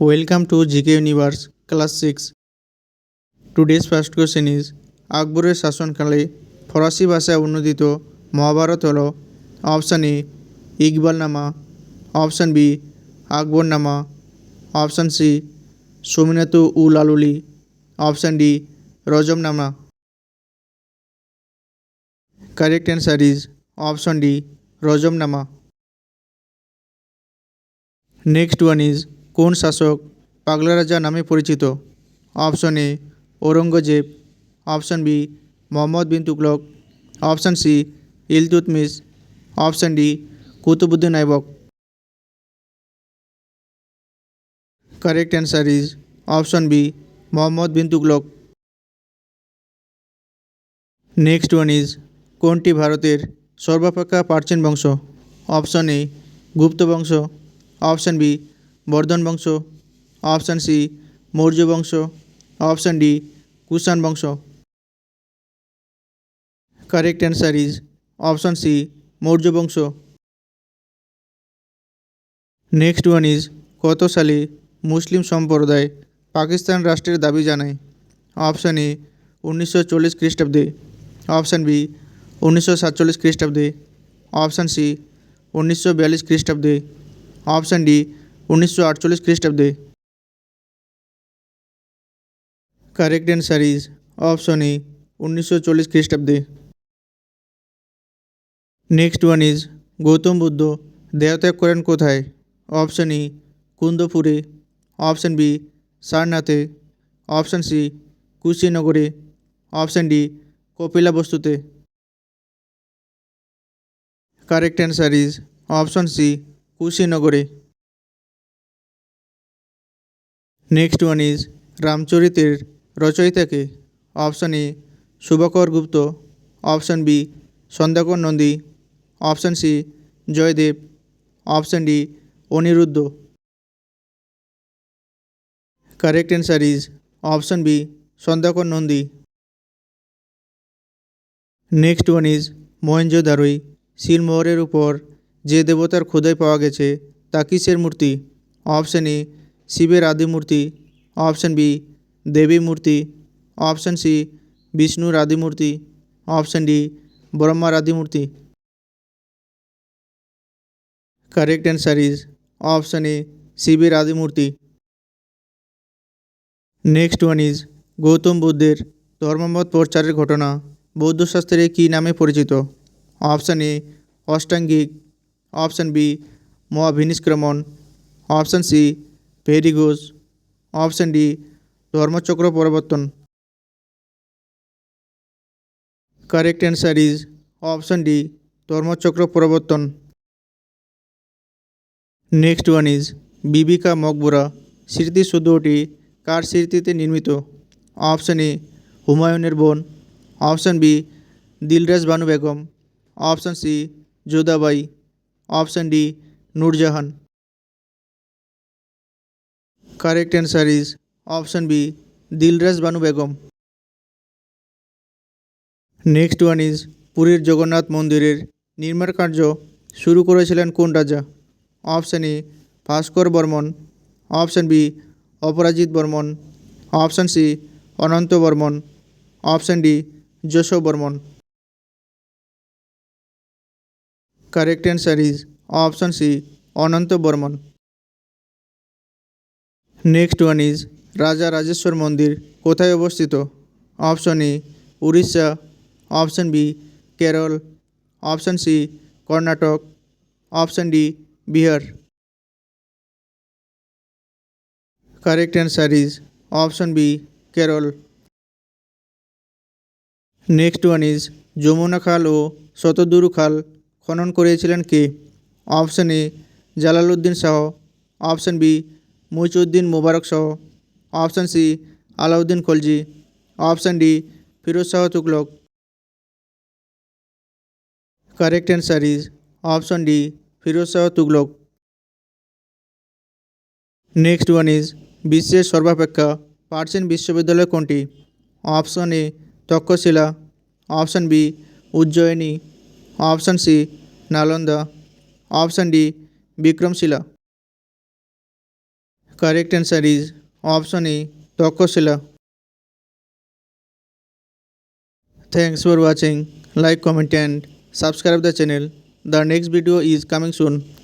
Welcome to GK Universe, Class 6. Today's first question is আকবরের শাসনকালে ফরাসি ভাষায় অনুদিত মহাভারত হল option A Iqbalnama option B Akbarnama option C সোমিনাথু উল আলুলি option D Razmnama correct answer is option D Razmnama next one is কোন শাসক পাগলা রাজা নামে পরিচিত? Option A, Aurangzeb. Option B, Mohammad bin Tughlaq. Option C Iltutmish option D, Qutbuddin Aibak correct answer is option B Mohammad bin Tughlaq. Next one is কোনটি ভারতের সর্বাপেক্ষা প্রাচীন বংশ? অপশন এ, গুপ্ত বংশ। অপশন বি বর্ধন বংশ, অপশান সি, মৌর্য বংশ, option D, Kushan বংশ। Correct answer is option C Maurya বংশ। নেক্সট ওয়ান ইজ কত সালে মুসলিম সম্প্রদায় পাকিস্তান রাষ্ট্রের দাবি জানায়? অপশান এ উনিশশো চল্লিশ খ্রিস্টাব্দে। অপশান বি উনিশশো সাতচল্লিশ খ্রিস্টাব্দে। অপশান সি উনিশশো বিয়াল্লিশ খ্রিস্টাব্দে। অপশান ডি উনিশশো আটচল্লিশ খ্রিস্টাব্দে। Correct answer is option A উনিশশো চল্লিশ খ্রিস্টাব্দে। Next one is Gautam Buddha, দেহত্যাগ করেন কোথায়? অপশন ই কুন্দপুরে। অপশন বি সারনাথে। অপশন সি কুশিনগরে। অপশন ডি কপিলা বস্তুতে। Correct answer is option C কুশিনগরে। Next one is রামচরিতের রচয়িতাকে option A Shubhakar Gupta option B Sandhyakar Nandi option C Jayadev option D Aniruddha correct answer is option B Sandhyakar Nandi next one is মহেঞ্জোদারোই শিলমোহরের উপর যে দেবতার খোদাই পাওয়া গেছে, তা কিসের মূর্তি? অপশন এ শিবের আদি মূর্তি অপশন বি দেবী মূর্তি, অপশন সি, বিষ্ণুর আদি মূর্তি অপশন ডি, ব্রহ্মার আদি মূর্তি correct answer is option A শিবের আদি মূর্তি নেক্সট ওয়ান ইজ গৌতম বুদ্ধের ধর্মমত প্রচারের ঘটনা, বৌদ্ধ শাস্ত্রে কী নামে পরিচিত? অপশান এ অষ্টাঙ্গিক। অপশান বি মহাভিনিষ্ক্রমণ। অপশান সি ভেরিগোস অপশান ডি ধর্মচক্র পরিবর্তন correct answer is option D ধর্মচক্র পরিবর্তন next one is Bibi ka Maqbara স্মৃতিসৌধটি কার স্মৃতিতে নির্মিত অপশান এ হুমায়ুনের বোন option B Dilras Banu Begum option C Jodhabai option D Nurjahan correct answer is option B Dilras Banu Begum next one is পুরীর জগন্নাথ মন্দিরের নির্মাণ কার্য শুরু করেছিলেন কোন রাজা? Option A Bhaskar Varman option B Aparajita Varman option C Ananta Varman option D Yashovarman correct answer is option C Ananta Varman next one is Raja Rajeshwar মন্দির কোথায় অবস্থিত? Option A Orissa option B Kerala option C Karnataka option D Bihar correct answer is option B Kerala next one is Yamuna খাল ও শতদুরু খাল খনন করেছিলেন কে? Option A Jalaluddin Shah option B Muizuddin Mubarak Shah option C, Alauddin Khalji. Option D, Firoz Shah Tughlaq. Correct answer is option D, Firoz Shah Tughlaq. Next one is বিশ্বের সর্বাপেক্ষা প্রাচীন বিশ্ববিদ্যালয় কোনটি? Option A, Takshashila. Option B, Ujjayini. Option C, Nalanda. Option D, Vikramashila. Correct answer is option A. Takshashila. Thanks for watching. Like, comment and subscribe the channel. The next video is coming soon.